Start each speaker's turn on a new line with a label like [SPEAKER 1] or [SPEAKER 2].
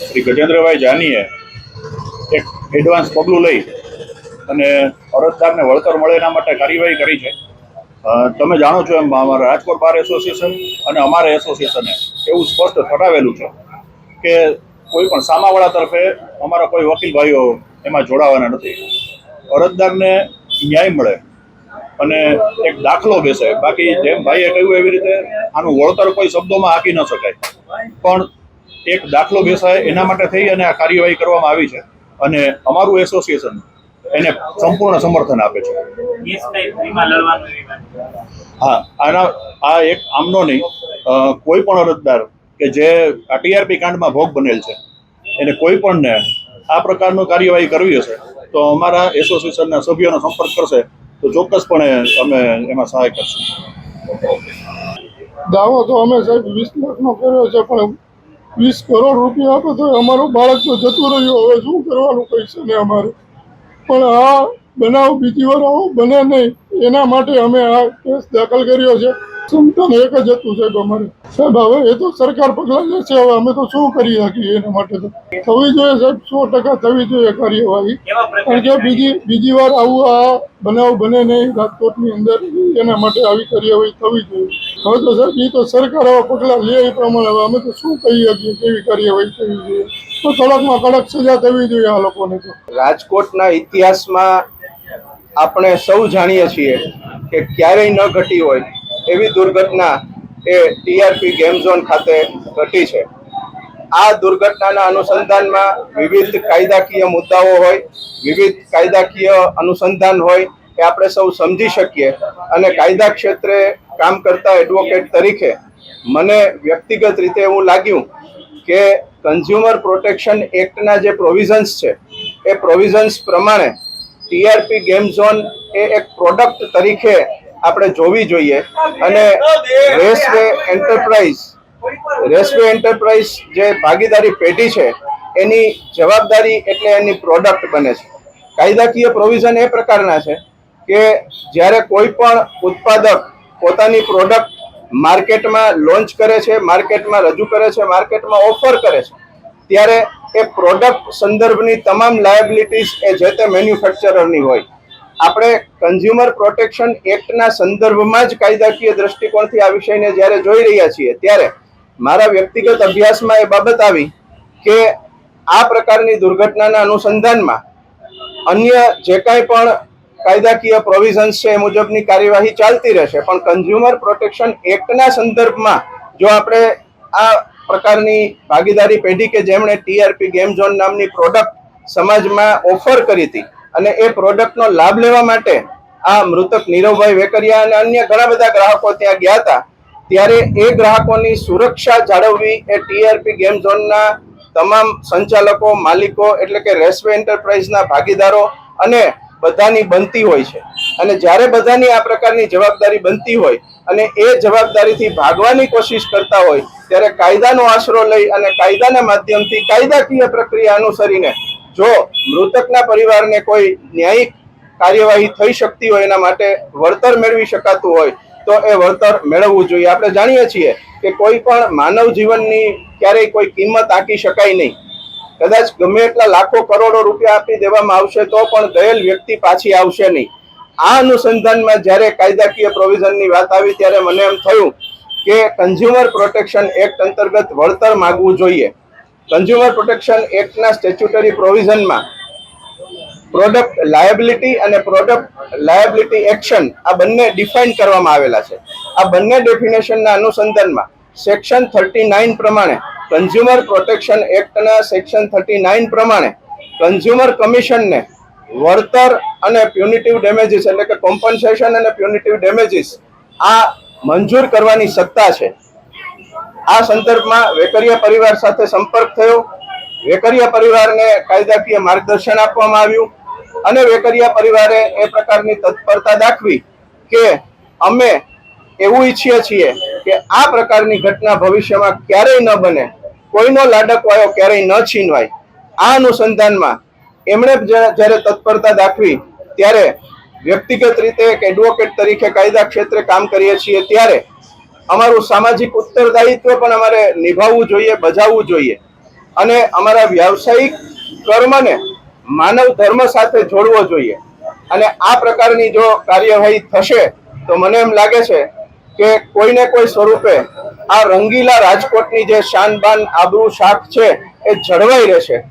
[SPEAKER 1] શ્રી ગજેન્દ્રભાઈ જાનીએ એક એડવાન્સ પગલું લઈ અને અરજદારને વળતર મળે એના માટે કાર્યવાહી કરી છે. તમે જાણો છો એમ અમારા રાજકોટ બાર એસોસિએશન અને અમારા એસોસિએશને એવું સ્પષ્ટ ઠરાવેલું છે કે કોઈ પણ સામાવાળા તરફે અમારા કોઈ વકીલ ભાઈઓ એમાં જોડાવાના નથી. અરજદારને ન્યાય મળે અને એક દાખલો બેસે. બાકી જેમ ભાઈએ કહ્યું એવી રીતે, આનું વળતર કોઈ શબ્દોમાં આપી ન શકાય. પણ એક દાખલો બેસાય, એના માટે થઈ અને આ કાર્યવાહી કરવામાં આવી છે. અને અમારું એસોસિએશન એને સંપૂર્ણ સમર્થન આપે છે. હા, આના, આ એક આમનો નહીં કોઈ પણ અરજદાર કે જે આ ટીઆરપી કાંડમાં ભોગ બનેલ છે, એને કોઈ પણને આ પ્રકારનું કાર્યવાહી કરવી હશે, તો અમારા એસોસિએશનના સભ્યોનો સંપર્ક કરશે, તો ચોક્કસપણે અમે એમાં સહાય કરશું.
[SPEAKER 2] દાવો તો અમે સાહેબ વીસ લાખનો કર્યો છે, પણ વીસ કરોડ રૂપિયા આપે તો અમારું બાળક તો જતું રહ્યું. હવે શું કરવાનું પૈસા ને અમારે? પણ આ બનાવ બીજી વાર આવો બને નહીં. એના માટે અમે આ કેસ દાખલ કર્યો છે. સંતાન એક જ હતું સાહેબ અમારે. સાહેબ હવે એ તો સરકાર પગલાં લે છે. હવે અમે તો શું કરી શકીએ એના માટે તો? થવી જોઈએ સાહેબ સો ટકા થવી જોઈએ કાર્યવાહી. કારણ કે બીજી બીજી વાર આવું આ બનાવ બને નહીં. રાજકોટની અંદર એના માટે આવી કાર્યવાહી થવી જોઈએ. હવે તો સાહેબ એ તો સરકાર આવા પગલાં લે એ પ્રમાણે. અમે તો શું કહીએ શકીએ કેવી કાર્યવાહી થવી જોઈએ? તો કડકમાં કડક સજા થવી જોઈએ આ લોકોને તો.
[SPEAKER 3] રાજકોટના ઇતિહાસમાં આપણે સૌ જાણીએ છીએ કે ક્યારેય ન ઘટી હોય એવી દુર્ઘટના એ ટીઆરપી ગેમ ઝોન ખાતે ઘટી છે. આ દુર્ઘટનાના અનુસંધાનમાં વિવિધ કાયદાકીય મુદ્દાઓ હોય, વિવિધ કાયદાકીય અનુસંધાન હોય એ આપણે સૌ સમજી શકીએ અને કાયદા ક્ષેત્રે કામ કરતા એડવોકેટ તરીકે મને વ્યક્તિગત રીતે એવું લાગ્યું કે કન્ઝ્યુમર પ્રોટેક્શન એક્ટના જે પ્રોવિઝન્સ છે, એ પ્રોવિઝન્સ પ્રમાણે ટીઆરપી ગેમ ઝોન એ એક પ્રોડક્ટ તરીકે આપણે જોવી જોઈએ અને રેસવે એન્ટરપ્રાઇઝ રેસવે એન્ટરપ્રાઇઝ જે ભાગીદારી પેઢી છે, એની જવાબદારી એટલે એની પ્રોડક્ટ બને છે. કાયદાકીય પ્રોવિઝન એ પ્રકારના છે. કે જ્યારે કોઈ પણ ઉત્પાદક પોતાની પ્રોડક્ટ માર્કેટમાં લોન્ચ કરે છે માર્કેટમાં રજૂ કરે છે માર્કેટમાં ઓફર કરે છે, ત્યારે એ પ્રોડક્ટ સંદર્ભની તમામ લાયબિલિટીઝ એ જે તે મેન્યુફેક્ચરરની હોય. આપણે કન્ઝ્યુમર પ્રોટેક્શન એક્ટના સંદર્ભમાં જ કાયદાકીય દ્રષ્ટિકોણથી આ વિષયને જ્યારે જોઈ રહ્યા છીએ, ત્યારે મારા વ્યક્તિગત અભ્યાસમાં એ બાબત આવી કે આ પ્રકારની દુર્ઘટનાના અનુસંધાનમાં અન્ય જે કાંઈ પણ કાયદાકીય પ્રોવિઝન્સ છે એ મુજબની કાર્યવાહી ચાલતી રહેશે. પણ કન્ઝ્યુમર પ્રોટેક્શન એક્ટના સંદર્ભમાં જો આપણે આ પ્રકારની ભાગીદારી પેઢી કે જેમણે ટીઆરપી ગેમ ઝોન નામની પ્રોડક્ટ સમાજમાં ઓફર કરી હતી અને એ પ્રોડક્ટનો લાભ લેવા માટે આ મૃતક નીરવભાઈ વેકરિયા અને અન્ય ઘણા બધા ગ્રાહકો ત્યાં ગયા હતા, ત્યારે એ ગ્રાહકોની સુરક્ષા જાળવવી એ ટીઆરપી ગેમ ઝોનના તમામ સંચાલકો, માલિકો એટલે કે રેસવે એન્ટરપ્રાઇઝના ભાગીદારો અને બધાની બનતી હોય છે. અને જ્યારે બધાની આ પ્રકારની જવાબદારી બનતી હોય અને એ જવાબદારીથી ભાગવાની કોશિશ કરતા હોય, ત્યારે કાયદાનો આશરો લઈ અને કાયદાના માધ્યમથી કાયદાકીય પ્રક્રિયા અનુસરીને જો મૃતકના પરિવારને કોઈ ન્યાયિક કાર્યવાહી થઈ શકતી હોય એના માટે વળતર મેળવી શકાતું હોય, તો એ વળતર મેળવવું જોઈએ. આપણે જાણીએ છીએ કે કોઈ પણ માનવ જીવનની ક્યારેય કોઈ કિંમત આંકી શકાય નહીં. કદાચ ગમે એટલા લાખો કરોડો રૂપિયા આપી દેવામાં આવશે તો પણ ગયેલ વ્યક્તિ પાછી આવશે નહીં. આ અનુસંધાનમાં જ્યારે કાયદાકીય પ્રોવિઝનની વાત આવી ત્યારે મને એમ થયું કે કન્ઝ્યુમર પ્રોટેક્શન એક્ટ અંતર્ગત વળતર માગવું જોઈએ. કન્ઝ્યુમર પ્રોટેક્શન એક્ટના સ્ટેચ્યુટરી પ્રોવિઝનમાં પ્રોડક્ટ લાયબિલિટી અને પ્રોડક્ટ લાયબિલિટી એક્શન આ બંને ડિફાઇન કરવામાં આવેલા છે. આ બંને ડેફિનેશનના અનુસંધાનમાં સેક્શન થર્ટી નાઇન પ્રમાણે કન્ઝ્યુમર પ્રોટેક્શન એક્ટના સેક્શન થર્ટી નાઇન પ્રમાણે કન્ઝ્યુમર કમિશનને વળતર અને પ્યુનિટિવ ડેમેજીસ એટલે કે કોમ્પન્સેશન અને પ્યુનિટિવ ડેમેજીસ આ મંજૂર કરવાની સત્તા છે. આ સંદર્ભમાં વેકરિયા પરિવાર સાથે સંપર્ક થયો. વેકરિયા પરિવારને કાયદાકીય માર્ગદર્શન આપવામાં આવ્યું અને વેકરિયા પરિવારે એ પ્રકારની તત્પરતા દાખવી કે અમે એવું ઈચ્છીએ છીએ કે આ પ્રકારની ઘટના ભવિષ્યમાં ક્યારેય ન બને. કોઈનો લાડક વાયો ક્યારેય ન છીનવાય. આ અનુસંધાનમાં એમણે જ્યારે તત્પરતા દાખવી, ત્યારે વ્યક્તિગત રીતે એક એડવોકેટ તરીકે કાયદા ક્ષેત્રે કામ કરીએ છીએ ત્યારે અમારું સામાજિક ઉત્તરદાયિત્વ પણ અમારે નિભાવવું જોઈએ, બજાવવું જોઈએ. અને અમારા વ્યાવસાયિક કર્મને માનવ ધર્મ સાથે જોડવો જોઈએ. અને આ પ્રકારની જો કાર્યવાહી થશે, તો મને એમ લાગે છે કે કોઈને કોઈ સ્વરૂપે આ રંગીલા રાજકોટની જે શાનબાન આબરૂ શાખ છે એ જળવાઈ રહેશે.